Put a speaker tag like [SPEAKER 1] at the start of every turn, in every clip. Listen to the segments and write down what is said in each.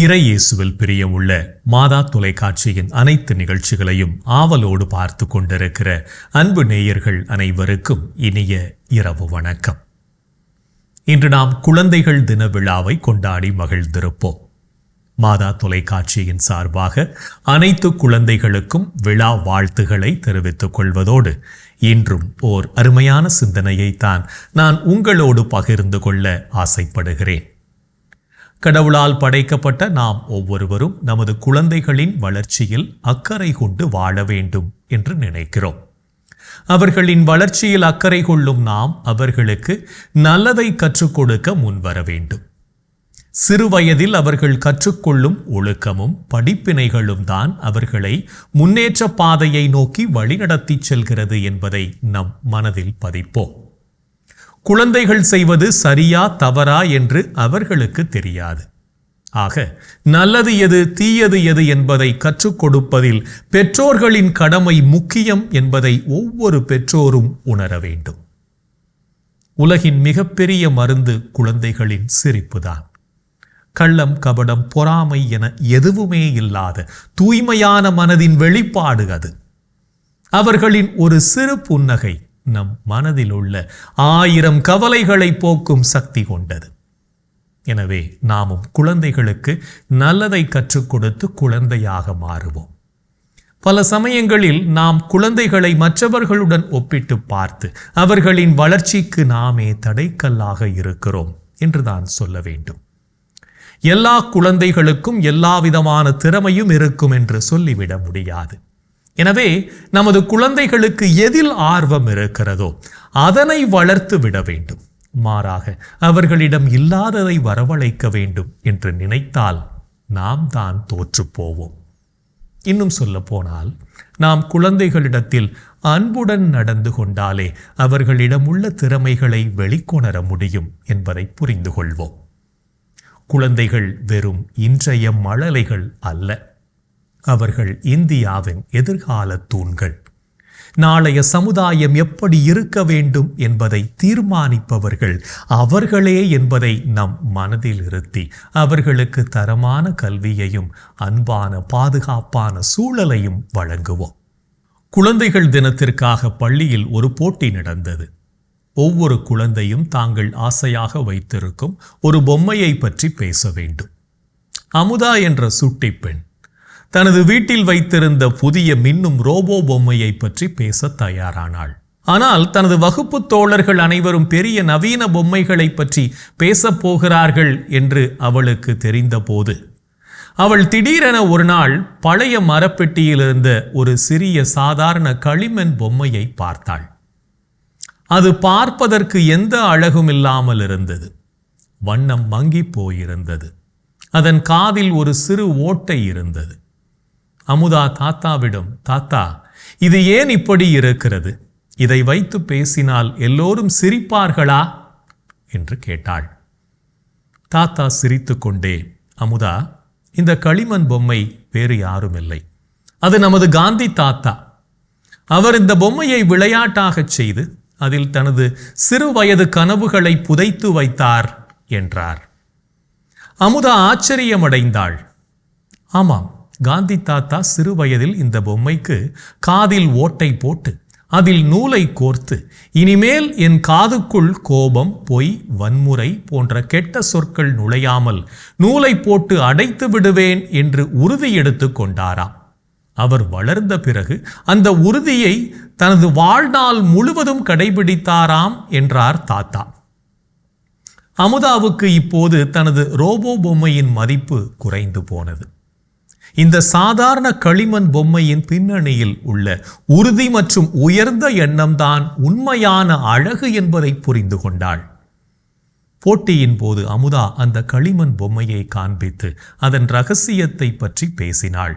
[SPEAKER 1] இறையேசுவில் பிரியமுள்ள மாதா தொலைக்காட்சியின் அனைத்து நிகழ்ச்சிகளையும் ஆவலோடு பார்த்து கொண்டிருக்கிற அன்பு நேயர்கள் அனைவருக்கும் இனிய இரவு வணக்கம். இன்று நாம் குழந்தைகள் தின விழாவை கொண்டாடி மகிழ்ந்திருப்போம். மாதா தொலைக்காட்சியின் சார்பாக அனைத்து குழந்தைகளுக்கும் விழா வாழ்த்துகளை தெரிவித்துக் கொள்வதோடு இன்றும் ஓர் அருமையான சிந்தனையைத்தான் நான் உங்களோடு பகிர்ந்து கொள்ள ஆசைப்படுகிறேன். கடவுளால் படைக்கப்பட்ட நாம் ஒவ்வொருவரும் நமது குழந்தைகளின் வளர்ச்சியில் அக்கறை கொண்டு வாழ வேண்டும் என்று நினைக்கிறோம். அவர்களின் வளர்ச்சியில் அக்கறை கொள்ளும் நாம் அவர்களுக்கு நல்லதை கற்றுக் கொடுக்க முன்வர வேண்டும். சிறு வயதில் அவர்கள் கற்றுக்கொள்ளும் ஒழுக்கமும் படிப்பினைகளும் தான் அவர்களை முன்னேற்ற பாதையை நோக்கி வழிநடத்தி செல்கிறது என்பதை நம் மனதில் பதிப்போம். குழந்தைகள் செய்வது சரியா தவறா என்று அவர்களுக்கு தெரியாது. ஆக நல்லது எது தீயது எது என்பதை கற்றுக் கொடுப்பதில் பெற்றோர்களின் கடமை முக்கியம் என்பதை ஒவ்வொரு பெற்றோரும் உணர வேண்டும். உலகின் மிகப்பெரிய மருந்து குழந்தைகளின் சிரிப்புதான். கள்ளம் கபடம் பொறாமை என எதுவுமே இல்லாத தூய்மையான மனதின் வெளிப்பாடு அது. அவர்களின் ஒரு சிறு புன்னகை நம் மனதில் உள்ள ஆயிரம் கவலைகளை போக்கும் சக்தி கொண்டது. எனவே நாமும் குழந்தைகளுக்கு நல்லதை கற்றுக் கொடுத்து குழந்தையாக மாறுவோம். பல சமயங்களில் நாம் குழந்தைகளை மற்றவர்களுடன் ஒப்பிட்டு பார்த்து அவர்களின் வளர்ச்சிக்கு நாமே தடைக்கல்லாக இருக்கிறோம் என்று தான் சொல்ல வேண்டும். எல்லா குழந்தைகளுக்கும் எல்லா விதமான திறமையும் இருக்கும் என்று சொல்லிவிட முடியாது. எனவே நமது குழந்தைகளுக்கு எதில் ஆர்வம் இருக்கிறதோ அதனை வளர்த்து விட வேண்டும். மாறாக அவர்களிடம் இல்லாததை வரவழைக்க வேண்டும் என்று நினைத்தால் நாம் தான் தோற்றுப்போவோம் இன்னும் சொல்ல போனால் நாம் குழந்தைகளிடத்தில் அன்புடன் நடந்து கொண்டாலே அவர்களிடம் உள்ள திறமைகளை வெளிக்கொணர முடியும் என்பதை புரிந்து கொள்வோம் குழந்தைகள் வெறும் இன்றைய மழலைகள் அல்ல. அவர்கள் இந்தியாவின் எதிர்கால தூண்கள். நாளைய சமுதாயம் எப்படி இருக்க வேண்டும் என்பதை தீர்மானிப்பவர்கள் அவர்களே என்பதை நம் மனதில் இருத்தி அவர்களுக்கு தரமான கல்வியையும் அன்பான பாதுகாப்பான சூழலையும் வழங்குவோம். குழந்தைகள் தினத்திற்காக பள்ளியில் ஒரு போட்டி நடந்தது. ஒவ்வொரு குழந்தையும் தாங்கள் ஆசையாக வைத்திருக்கும் ஒரு பொம்மையை பற்றி பேச வேண்டும். அமுதா என்ற சுட்டிப் பெண் தனது வீட்டில் வைத்திருந்த புதிய மின்னும் ரோபோ பொம்மையை பற்றி பேச தயாரானாள். ஆனால் தனது வகுப்பு தோழர்கள் அனைவரும் பெரிய நவீன பொம்மைகளை பற்றி பேசப் போகிறார்கள் என்று அவளுக்கு தெரிந்தபோது அவள் திடீரென ஒரு நாள் பழைய மரப்பெட்டியில் இருந்த ஒரு சிறிய சாதாரண களிமண் பொம்மையை பார்த்தாள். அது பார்ப்பதற்கு எந்த அழகும் இல்லாமல் இருந்தது. வண்ணம் மங்கி போயிருந்தது. அதன் காதில் ஒரு சிறு ஓட்டை இருந்தது. அமுதா தாத்தாவிடம் தாத்தா இது ஏன் இப்படி இருக்கிறது? இதை வைத்து பேசினால் எல்லோரும் சிரிப்பார்களா? என்று கேட்டாள். தாத்தா சிரித்துக்கொண்டே அமுதா இந்த களிமண் பொம்மை வேறு யாரும் இல்லை அது நமது காந்தி தாத்தா. அவர் இந்த பொம்மையை விளையாட்டாகச் செய்து அதில் தனது சிறு வயது கனவுகளை புதைத்து வைத்தார் என்றார். அமுதா ஆச்சரியமடைந்தாள். ஆமாம் காந்தி தாத்தா சிறு வயதில் இந்த பொம்மைக்கு காதில் ஓட்டை போட்டு அதில் நூலை கோர்த்து இனிமேல் என் காதுக்குள் கோபம் பொய் வன்முறை போன்ற கெட்ட சொற்கள் நுழையாமல் நூலை போட்டு அடைத்து விடுவேன் என்று உறுதி எடுத்து கொண்டாராம். அவர் வளர்ந்த பிறகு அந்த உறுதியை தனது வாழ்நாள் முழுவதும் கடைபிடித்தாராம் என்றார் தாத்தா. அமுதாவுக்கு இப்போது தனது ரோபோ பொம்மையின் மதிப்பு குறைந்து போனது. இந்த சாதாரண களிமண் பொம்மையின் பின்னணியில் உள்ள உறுதி மற்றும் உயர்ந்த எண்ணம்தான் உண்மையான அழகு என்பதை புரிந்து கொண்டாள். போட்டியின் போது அமுதா அந்த களிமண் பொம்மையை காண்பித்து அதன் ரகசியத்தை பற்றி பேசினாள்.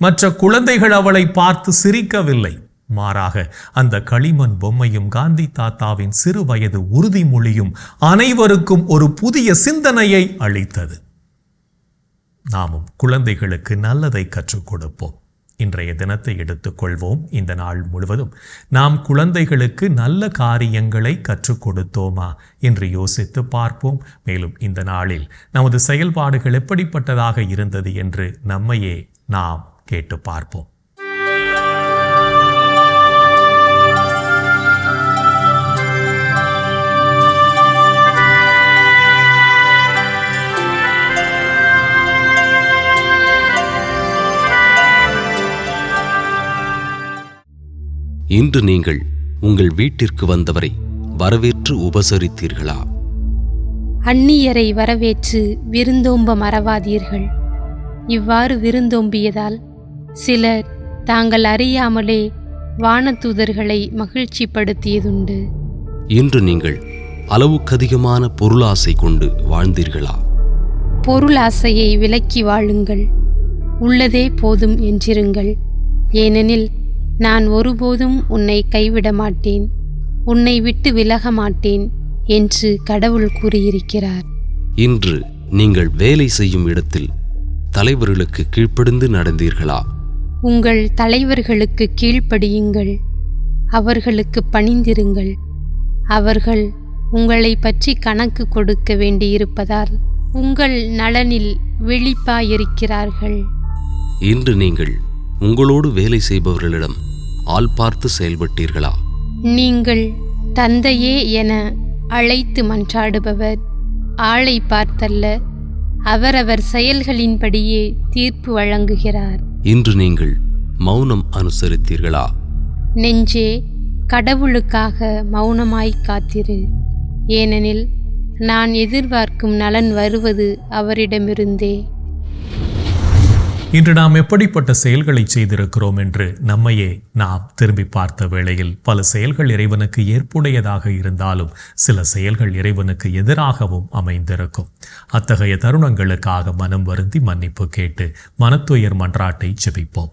[SPEAKER 1] மற்ற குழந்தைகள் அவளை பார்த்து சிரிக்கவில்லை. மாறாக அந்த களிமண் பொம்மையும் காந்தி தாத்தாவின் சிறு வயது உறுதிமொழியும் அனைவருக்கும் ஒரு புதிய சிந்தனையை அளித்தது. நாமும் குழந்தைகளுக்கு நல்லதை கற்றுக் கொடுப்போம். இன்றைய தினத்தை எடுத்துக்கொள்வோம் இந்த நாள் முழுவதும் நாம் குழந்தைகளுக்கு நல்ல காரியங்களை கற்றுக் கொடுத்தோமா என்று யோசித்து பார்ப்போம். மேலும் இந்த நாளில் நமது செயல்பாடுகள் எப்படிப்பட்டதாக இருந்தது என்று நம்மையே நாம் கேட்டு பார்ப்போம்.
[SPEAKER 2] இன்று நீங்கள் உங்கள் வீட்டிற்கு வந்தவரை வரவேற்று உபசரித்தீர்களா?
[SPEAKER 3] அந்நியரை வரவேற்று விருந்தோம்ப மறவாதீர்கள். இவ்வாறு விருந்தோம்பியதால் சிலர் தாங்கள் அறியாமலே வானதூதர்களை மகிழ்ச்சிப்படுத்தியதுண்டு.
[SPEAKER 2] இன்று நீங்கள் அளவுக்கதிகமான பொருளாசை கொண்டு வாழ்ந்தீர்களா?
[SPEAKER 3] பொருளாசையை விலக்கி வாழுங்கள். உள்ளதே போதும் என்றிருங்கள். ஏனெனில் நான் ஒருபோதும் உன்னை கைவிட மாட்டேன் உன்னை விட்டு விலக மாட்டேன் என்று கடவுள் கூறியிருக்கிறார்.
[SPEAKER 2] இன்று நீங்கள் வேலை செய்யும் இடத்தில் தலைவர்களுக்கு கீழ்ப்படிந்து நடந்தீர்களா?
[SPEAKER 3] உங்கள் தலைவர்களுக்கு கீழ்ப்படியுங்கள். அவர்களுக்கு பணிந்திருங்கள். அவர்கள் உங்களை பற்றி கணக்கு கொடுக்க வேண்டியிருப்பதால் உங்கள் நலனில் விழிப்பாயிருக்கிறார்கள்.
[SPEAKER 2] இன்று நீங்கள் உங்களோடு வேலை செய்பவர்களிடம் ஆள் பார்த்து செயல்பட்டீர்களா?
[SPEAKER 3] நீங்கள் தந்தையே என அழைத்து மன்றாடுபவர். ஆளை பார்த்தல்ல. அவரவர் செயல்களின்படியே தீர்ப்பு வழங்குகிறார்.
[SPEAKER 2] இன்று நீங்கள் மௌனம் அனுசரித்தீர்களா?
[SPEAKER 3] நெஞ்சே கடவுளுக்காக மௌனமாய் காத்திரு. ஏனெனில் நான் எதிர்பார்க்கும் நலன் வருவது அவரிடமிருந்தே.
[SPEAKER 1] இன்று நாம் எப்படிப்பட்ட செயல்களை செய்திருக்கிறோம் என்று நம்மையே நாம் திரும்பி பார்த்த வேளையில் பல செயல்கள் இறைவனுக்கு ஏற்புடையதாக இருந்தாலும் சில செயல்கள் இறைவனுக்கு எதிராகவும் அமைந்திருக்கும். அத்தகைய தருணங்களுக்காக மனம் வருந்தி மன்னிப்பு கேட்டு மனத்துயர் மன்றாட்டை செபிப்போம்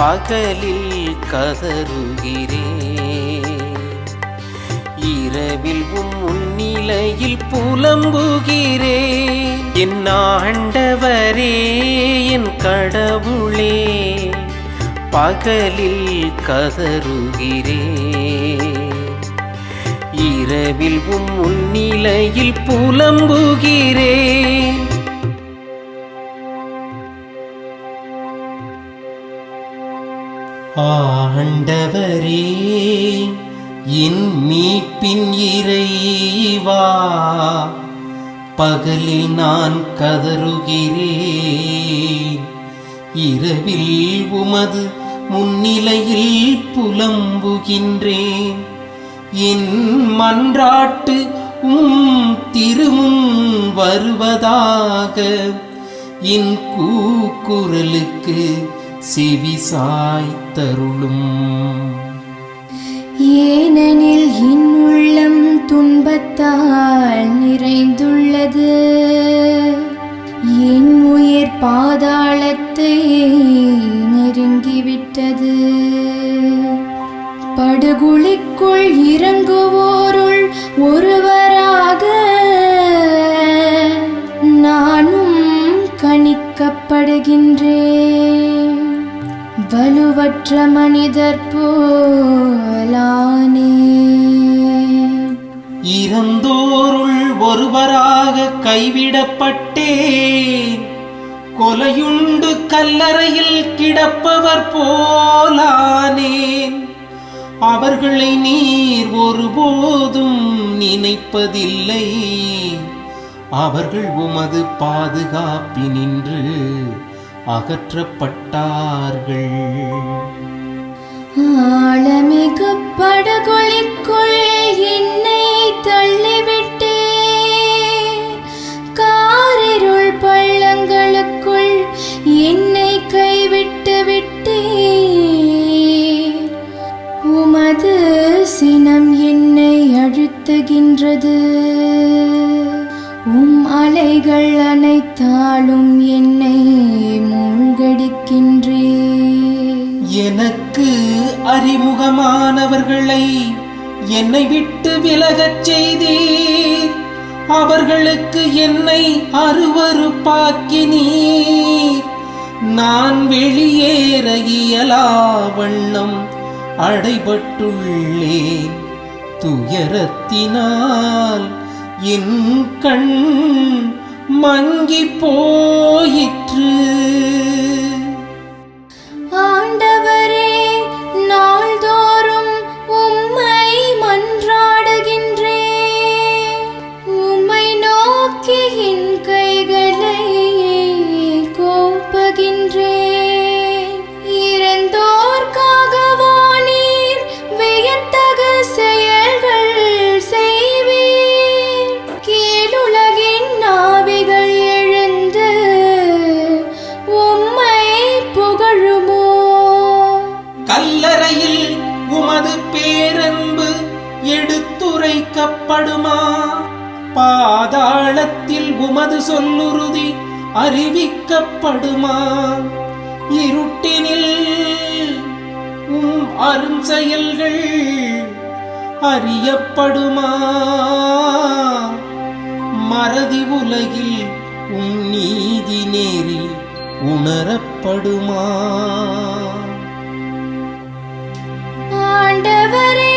[SPEAKER 4] பகலில் கதறுகிறேன். இரவில் உம் முன்னிலையில் புலம்புகிறேன் என் ஆண்டவரே என் கடவுளே பகலில் கதறுகிறேன். இரவில் இரவில் உம் முன்னிலையில் புலம்புகிறேன். ஆண்டவரே என் மீட்பின் இறைவா பகலில் நான் கதறுகிறேன். இரவில் உமது முன்னிலையில் புலம்புகின்றேன். என் மன்றாட்டு உம் திருமும் வருவதாக என் கூக்குரலுக்கு செவி சாய்த்தருளும்.
[SPEAKER 5] ஏனெனில் என் உள்ளம் துன்பத்தால் நிறைந்துள்ளது. என் உயிர் பாதாளத்தை நெருங்கிவிட்டது. படுகுழிக்குள் இறங்குவோருள் ஒருவராக நானும் கணிக்கப்படுகின்றேன். வலுவற்ற மனிதர் போலானே.
[SPEAKER 4] இறந்தோருள் ஒருவராக கைவிடப்பட்டேன். கொலையுண்டு கல்லறையில் கிடப்பவர் போலானேன் அவர்களை நீர் ஒருபோதும் நினைப்பதில்லை. அவர்கள் உமது பாதுகாப்பினின்று அகற்றப்பட்டார்கள்.
[SPEAKER 5] ஆழமிகு படுகொலிக்குள் என்னை தள்ளிவிட்டே காரிருள் பள்ளங்களுக்குள் என்னை கைவிட்டு விட்டே உமது சினம் என்னை அழுத்துகின்றது. உம் அலைகள் அனைத்தாலும் என்னை இருக்கின்றே
[SPEAKER 4] எனக்கு அறிமுகமானவர்களை என்னை விட்டு விலகச் செய்தீர். அவர்களுக்கு என்னை அருவறுப்பாக்கினீர் நான் வெளியேற இயலா வண்ணம் அடைபட்டுள்ளேன் துயரத்தினால் என் கண் மங்கி போயிற்று. சொல்லுறுதி அறிவிக்கப்படுமா? இருட்டினில் உம் அரும் செயல்கள் அறியப்படுமா? மறதி உலகில் உன் நீதி நேரி உணரப்படுமா?
[SPEAKER 5] ஆண்டவரே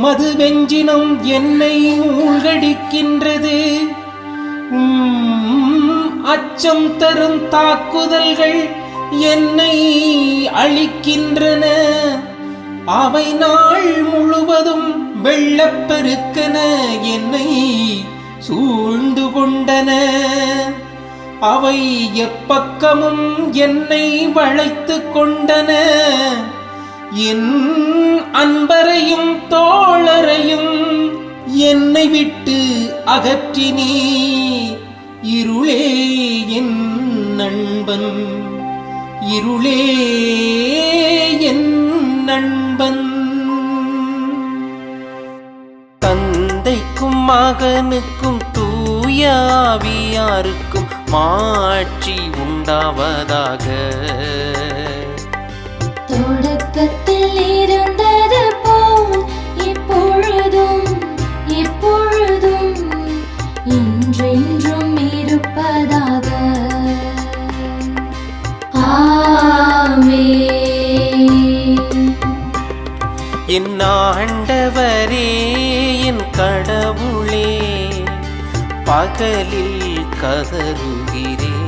[SPEAKER 5] உமது
[SPEAKER 4] வெஞ்சினம் என்னை மூழ்கடிக்கின்றது உம் அச்சம் தரும் தாக்குதல்கள் என்னை அழிக்கின்றன. அவை நாள் முழுவதும் வெள்ளப்பெருக்கன என்னை சூழ்ந்து கொண்டன. அவை எப்பக்கமும் என்னை வளைத்து கொண்டன. என் அன்பரையும் தோழரையும் என்னை விட்டு அகற்றினீ இருளே என் நண்பன் இருளே என் நண்பன். தந்தைக்கும் மகனுக்கும் தூயாவியாருக்கும் மாட்சி உண்டாவதாக. என் ஆண்டவரே என் கடவுளே பகலில் கதறுகிறேன்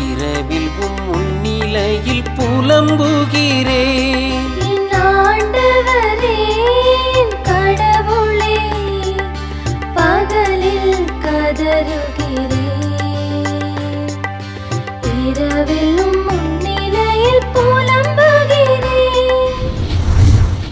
[SPEAKER 4] இரவில் உம் முன்னிலையில் புலம்புகிறேன்
[SPEAKER 5] ஆண்டவரே கடவுளே பகலில் கதறு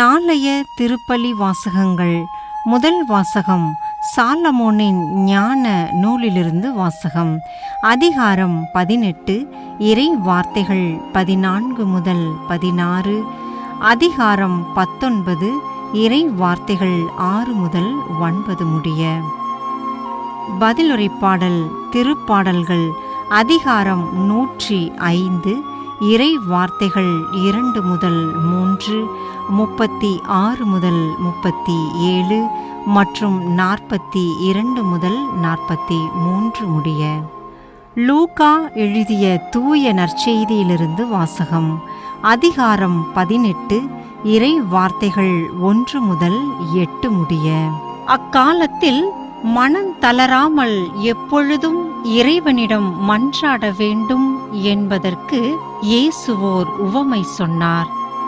[SPEAKER 6] நாளைய திருப்பலி வாசகங்கள். முதல் வாசகம் சாலமோனின் ஞான நூலிலிருந்து வாசகம். அதிகாரம் பதினெட்டு இறை வார்த்தைகள் பதினான்கு முதல் பதினாறு. அதிகாரம் பத்தொன்பது இறை வார்த்தைகள் ஆறு முதல் ஒன்பது முடிய. பதிலுரைப்பாடல் திருப்பாடல்கள் அதிகாரம் நூற்றி ஐந்து இறை வார்த்தைகள் இரண்டு முதல் மூன்று முப்பத்தி ஆறு முதல் முப்பத்தி ஏழு மற்றும் நாற்பத்தி இரண்டு முதல் நாற்பத்தி மூன்று முடிய. லூகா எழுதிய தூய நற்செய்தியிலிருந்து வாசகம் அதிகாரம் பதினெட்டு இறை வார்த்தைகள் ஒன்று முதல் எட்டு முடிய. அக்காலத்தில் மனம் தளராமல் எப்பொழுதும் இறைவனிடம் மன்றாட வேண்டும் என்பதற்கு இயேசுவோர் உவமை சொன்னார்.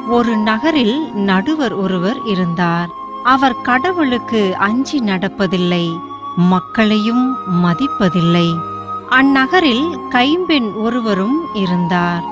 [SPEAKER 6] ஒரு நகரில் நடுவர் ஒருவர் இருந்தார். அவர் கடவுளுக்கு அஞ்சி நடப்பதில்லை மக்களையும் மதிப்பதில்லை. அந்நகரில் கைம்பெண் ஒருவரும் இருந்தார்.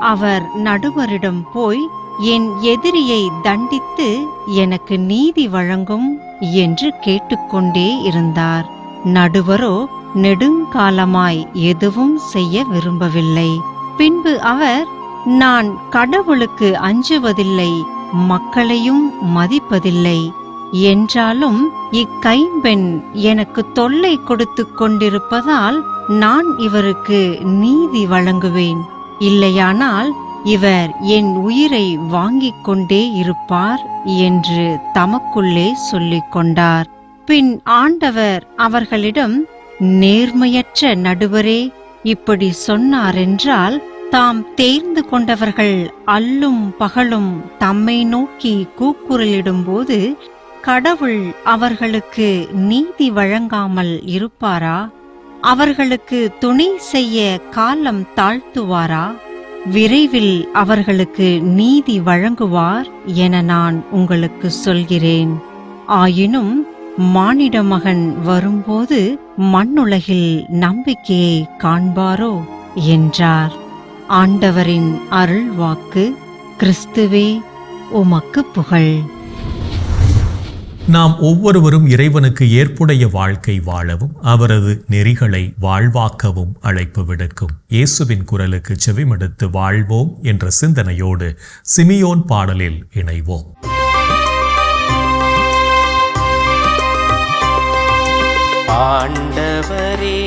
[SPEAKER 6] அவர் நடுவரிடம் போய் என் எதிரியை தண்டித்து எனக்கு நீதி வழங்கும் என்று கேட்டுக்கொண்டே இருந்தார். நடுவரோ நெடுங்காலமாய் எதுவும் செய்ய விரும்பவில்லை. பின்பு அவர் நான் கடவுளுக்கு அஞ்சுவதில்லை மக்களையும் மதிப்பதில்லை என்றாலும் இக்கைம்பெண் எனக்கு தொல்லை கொடுத்து கொண்டிருப்பதால் நான் இவருக்கு நீதி வழங்குவேன். இல்லையானால் இவர் என் உயிரை வாங்கிக் கொண்டே இருப்பார் என்று தமக்குள்ளே சொல்லிக் கொண்டார். பின் ஆண்டவர் அவர்களிடம் நேர்மையற்ற நடுவரே இப்படி சொன்னாரென்றால் தாம் தேர்ந்து கொண்டவர்கள் அல்லும் பகலும் தம்மை நோக்கி கூக்குரலிடும்போது கடவுள் அவர்களுக்கு நீதி வழங்காமல் இருப்பாரா? அவர்களுக்கு துணை செய்ய காலம் தாழ்த்துவாரா? விரைவில் அவர்களுக்கு நீதி வழங்குவார் என நான் உங்களுக்கு சொல்கிறேன். ஆயினும் மானிட மகன் வரும்போது மண்ணுலகில் நம்பிக்கையை காண்பாரோ? என்றார். ஆண்டவரின் அருள்வாக்கு கிறிஸ்துவே உமக்கு புகழ்.
[SPEAKER 1] நாம் ஒவ்வொருவரும் இறைவனுக்கு ஏற்புடைய வாழ்க்கை வாழவும் அவரது நெறிகளை வாழ்வாக்கவும் அழைப்பு விடுக்கும். இயேசுவின் குரலுக்கு செவிமடுத்து வாழ்வோம் என்ற சிந்தனையோடு சிமியோன் பாடலில் இணைவோம்.
[SPEAKER 4] ஆண்டவரே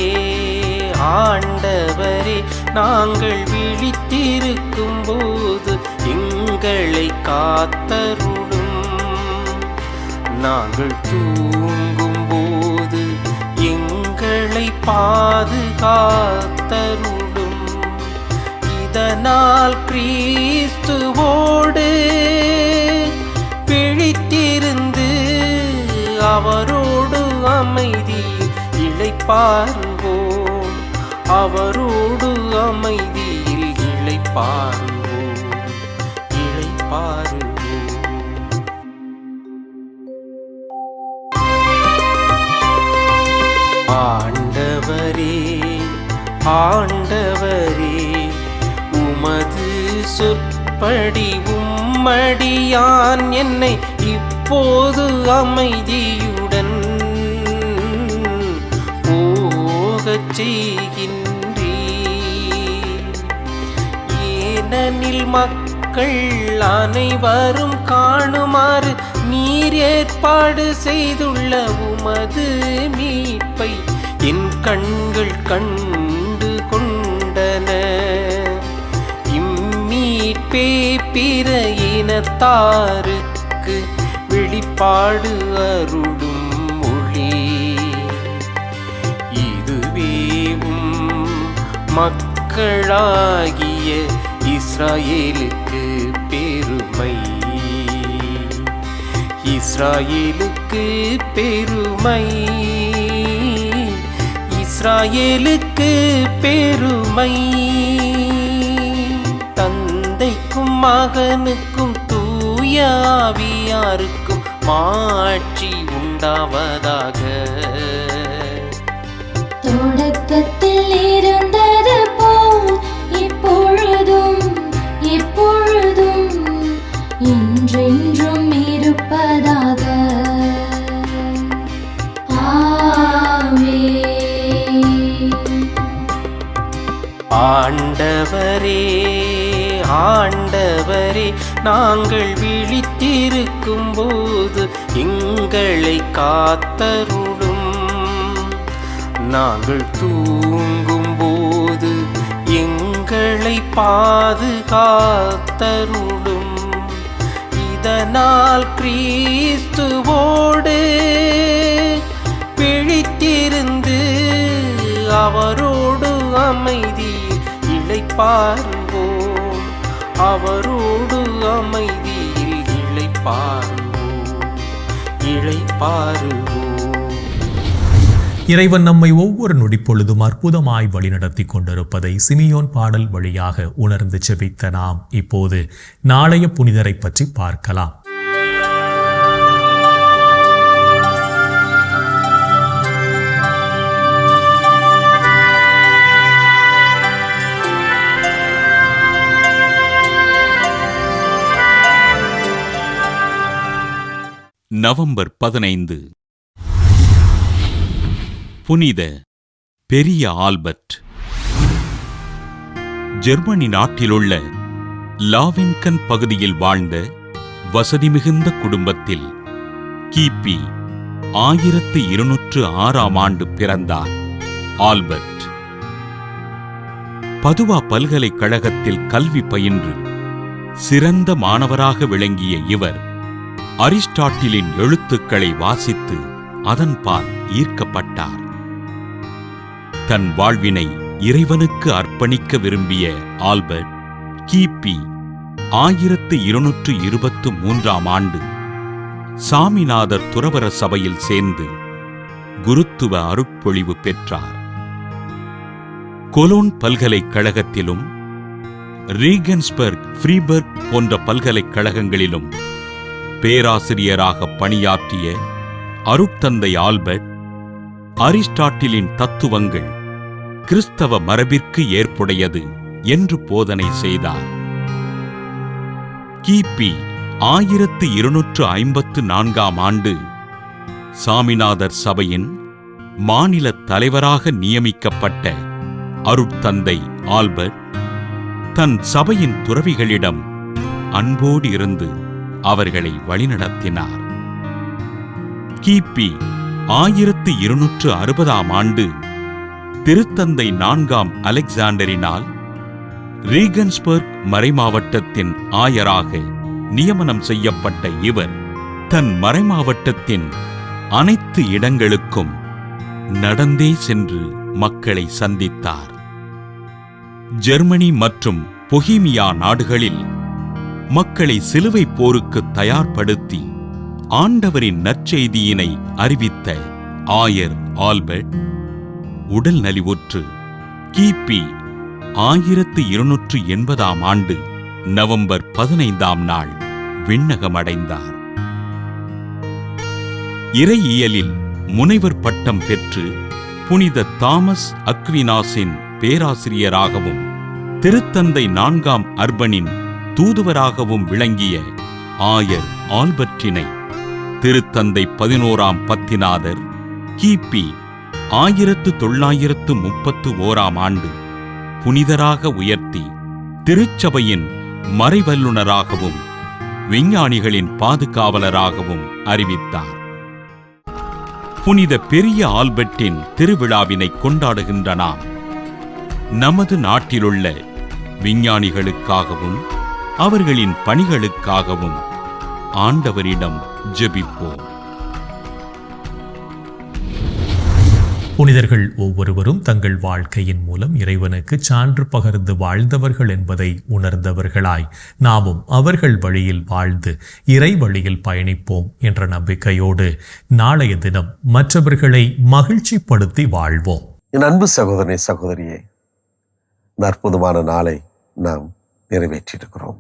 [SPEAKER 4] ஆண்டவரே நாங்கள் விழித்திருக்கும் போது எங்களை காத்தரும் நாங்கள் தூங்கும் போது எங்களை பாதுகாத்தருடும் இதனால் கிறிஸ்துவோடு பிழித்திருந்து அவரோடு அமைதி இழைப்பாருவோம். அவரோடு அமைதியில் இழைப்பார் சொற்படி உம்மடியான் என்னை இப்போது அமைதியுடன் போகச் செய்கின்றே ஏனெனில் மக்கள் அனைவரும் காணுமாறு நீர் ஏற்பாடு செய்துள்ள உமது மீட்பை என் கண்கள் கண் இம்மீட்பே பிற இனத்தாருக்கு வெளிப்பாடு அருளும் மொழி. இதுவேவும் மக்களாகிய இஸ்ராயேலுக்கு பெருமை. இஸ்ராயேலுக்கு பெருமை. இஸ்ராயேலுக்கு பெருமை. மகனுக்கும் தூய ஆவியாருக்கும் மாட்சி உண்டாவதாக
[SPEAKER 5] தொடக்கத்தில் இருந்தது போல் இப்பொழுதும் எப்பொழுதும் என்றென்றும் இருப்பதாக.
[SPEAKER 4] ஆண்டவரே ஆண்டவரே நாங்கள் விழித்திருக்கும் போது எங்களை காத்தருளும். நாங்கள் தூங்கும் போது எங்களை பாதுகாத்தருளும். இதனால் கிறிஸ்துவோடு பிழித்திருந்து அவரோடு அமைதி இழைப்பார் அவரோடு அமைதியில் இழைப்பாருவோம். இழைப்பாருவோம்.
[SPEAKER 1] இறைவன் நம்மை ஒவ்வொரு நொடிப்பொழுதும் அற்புதமாய் வழிநடத்தி கொண்டிருப்பதை சிமியோன் பாடல் வழியாக உணர்ந்து செபித்த நாம் இப்போது நாளைய புனிதரை பற்றி பார்க்கலாம்.
[SPEAKER 7] நவம்பர் பதினைந்து. புனித பெரிய ஆல்பர்ட். ஜெர்மனி நாட்டிலுள்ள லாவின்கன் பகுதியில் வாழ்ந்த வசதி மிகுந்த குடும்பத்தில் கிபி ஆயிரத்து இருநூற்று ஆறாம் ஆண்டு பிறந்தார் ஆல்பர்ட். பதுவா பல்கலைக்கழகத்தில் கல்வி பயின்று சிறந்த மாணவராக விளங்கிய இவர் அரிஸ்டாட்டிலின் எழுத்துக்களை வாசித்து அதன்பால் ஈர்க்கப்பட்டார். தன் வாழ்வினை இறைவனுக்கு அர்ப்பணிக்க விரும்பிய ஆல்பர்ட் கிபி ஆயிரத்து இருநூற்று இருபத்து மூன்றாம் ஆண்டு சாமிநாதர் துறவர சபையில் சேர்ந்து குருத்துவ அருட்பொழிவு பெற்றார். கொலோன் பல்கலைக்கழகத்திலும் ரீகன்ஸ்பர்க் ஃப்ரீபர்க் போன்ற பல்கலைக்கழகங்களிலும் பேராசிரியராக பணியாற்றிய அருட்தந்தை ஆல்பர்ட் அரிஸ்டாட்டிலின் தத்துவங்கள் கிறிஸ்தவ மரபிற்கு ஏற்புடையது என்று போதனை செய்தார். கிபி ஆயிரத்து இருநூற்று ஐம்பத்து நான்காம் ஆண்டு சாமிநாதர் சபையின் மாநில தலைவராக நியமிக்கப்பட்ட அருட்தந்தை ஆல்பர்ட் தன் சபையின் துறவிகளிடம் அன்போடு இருந்து அவர்களை வழிநடத்தினார். கிபி ஆயிரத்து இருநூற்று அறுபதாம் ஆண்டு திருத்தந்தை நான்காம் அலெக்சாண்டரினால் ரீகன்ஸ்பர்க் மறைமாவட்டத்தின் ஆயராக நியமனம் செய்யப்பட்ட இவர் தன் மறைமாவட்டத்தின் அனைத்து இடங்களுக்கும் நடந்தே சென்று மக்களை சந்தித்தார். ஜெர்மனி மற்றும் பொஹிமியா நாடுகளில் மக்களை சிலுவை போருக்கு தயார்படுத்தி ஆண்டவரின் நற்செய்தியினை அறிவித்த ஆயர் ஆல்பர்ட். உடல் நலிவுற்று. கிபி ஆயிரத்து இருநூற்று எண்பதாம் ஆண்டு நவம்பர் பதினைந்தாம் நாள் விண்ணகமடைந்தார். இறையியலில் முனைவர் பட்டம் பெற்று புனித தாமஸ் அக்வினாஸின் பேராசிரியராகவும் திருத்தந்தை நான்காம் அர்பனின் தூதுவராகவும் விளங்கிய ஆயர் ஆல்பர்டினை திருத்தந்தை பதினோராம் பத்திநாதர் கிபி ஆயிரத்து தொள்ளாயிரத்து முப்பத்து ஓராம் ஆண்டு புனிதராக உயர்த்தி திருச்சபையின் மறைவல்லுனராகவும் விஞ்ஞானிகளின் பாதுகாவலராகவும் அறிவித்தார். புனித பெரிய ஆல்பர்ட்டின் திருவிழாவினை கொண்டாடுகின்ற நாம் நமது நாட்டிலுள்ள விஞ்ஞானிகளுக்காகவும் அவர்களின் பணிகளுக்காகவும் ஆண்டவரிடம் ஜெபிப்போம்.
[SPEAKER 1] புனிதர்கள் ஒவ்வொருவரும் தங்கள் வாழ்க்கையின் மூலம் இறைவனுக்கு சான்று பகர்ந்து வாழ்ந்தவர்கள் என்பதை உணர்ந்தவர்களாய் நாமும் அவர்கள் வழியில் வாழ்ந்து இறை வழியில் பயணிப்போம் என்ற நம்பிக்கையோடு நாளைய தினம் மற்றவர்களை மகிழ்ச்சிப்படுத்தி வாழ்வோம்.
[SPEAKER 8] என் அன்பு சகோதரனே சகோதரியே இந்த அற்புதமான நாளை நாம் நிறைவேற்றியிருக்கிறோம்.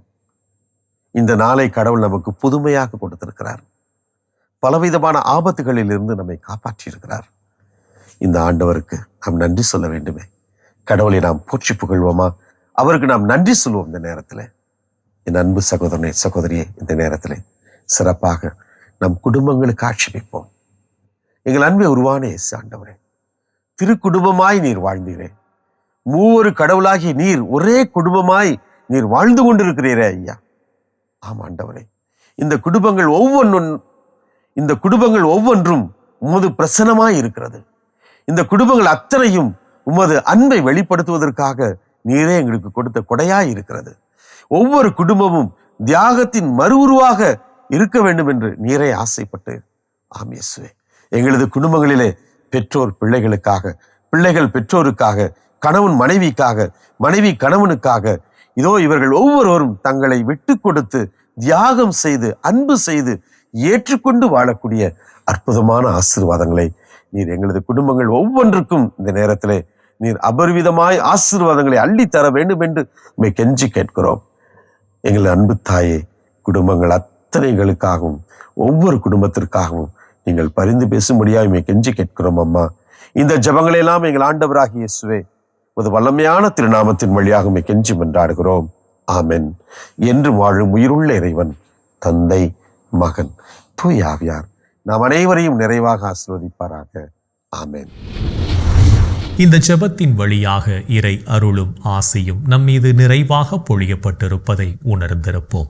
[SPEAKER 8] இந்த நாளை கடவுள் நமக்கு புதுமையாக கொடுத்திருக்கிறார். பலவிதமான ஆபத்துகளில் இருந்து நம்மை காப்பாற்றியிருக்கிறார். இந்த ஆண்டவருக்கு நாம் நன்றி சொல்ல வேண்டுமே. கடவுளை நாம் போற்றி புகழ்வோமா? அவருக்கு நாம் நன்றி சொல்வோம் இந்த நேரத்தில். என் அன்பு சகோதரனே சகோதரியே இந்த நேரத்தில் சிறப்பாக நம் குடும்பங்களுக்கு ஆட்சி எங்கள் அன்பை உருவான இயேசு ஆண்டவரே திருக்குடும்பமாய் நீர் வாழ்ந்தீரே. மூவொரு கடவுளாகிய நீர் ஒரே குடும்பமாய் நீர் வாழ்ந்து கொண்டிருக்கிறீரே ஐயா. ஆம் ஆண்டவரே. இந்த குடும்பங்கள் ஒவ்வொன்றும் இந்த குடும்பங்கள் ஒவ்வொன்றும் உமது பிரசனமாய் இருக்கிறது. இந்த குடும்பங்கள் அத்தனையும் உமது அன்பை வெளிப்படுத்துவதற்காக நீரே எங்களுக்கு கொடுத்த கொடையாய் இருக்கிறது. ஒவ்வொரு குடும்பமும் தியாகத்தின் மறு உருவாக இருக்க வேண்டும் என்று நீரே ஆசைப்பட்டு ஆம் இயேசுவே. எங்களது குடும்பங்களிலே பெற்றோர் பிள்ளைகளுக்காக பிள்ளைகள் பெற்றோருக்காக கணவன் மனைவிக்காக மனைவி கணவனுக்காக இதோ இவர்கள் ஒவ்வொருவரும் தங்களை விட்டு கொடுத்து தியாகம் செய்து அன்பு செய்து ஏற்றுக்கொண்டு வாழக்கூடிய அற்புதமான ஆசீர்வாதங்களை நீர் எங்களது குடும்பங்கள் ஒவ்வொன்றுக்கும் இந்த நேரத்திலே நீர் அபரிவிதமாய் ஆசீர்வாதங்களை அள்ளித்தர தர வேண்டும் என்று உம்மை கெஞ்சி கேட்கிறோம். எங்கள் அன்பு தாயே குடும்பங்கள் அத்தனைகளுக்காகவும் ஒவ்வொரு குடும்பத்திற்காகவும் நீங்கள் பரிந்து பேசும்படியாக உம்மை கெஞ்சி கேட்கிறோம் அம்மா. இந்த ஜபங்களெல்லாம் எங்கள் ஆண்டவராகிய இயேசுவே ஒரு வல்லமையான திருநாமத்தின் வழியாக கெஞ்சி மன்றாடுகிறோம். ஆமென். என்று வாழும் உயிருள்ள இறைவன் தந்தை மகன் தூயாவியார் நாம் அனைவரையும் நிறைவாக ஆசிர்வதிப்பாராக. ஆமேன்.
[SPEAKER 1] இந்த ஜெபத்தின் வழியாக இறை அருளும் ஆசையும் நம் மீது நிறைவாக பொழியப்பட்டிருப்பதை உணர்ந்திருப்போம்.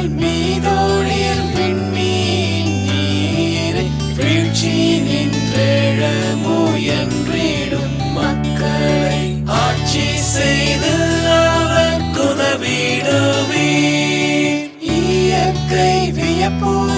[SPEAKER 9] கடல் மீதோளிர் விண்மீன் நீரை வீழ்ச்சி நின்றெழ முயன்றிடும் மக்களை. ஆட்சி செய்து அவர் குதவிடுவே இயற்கை வியப்புற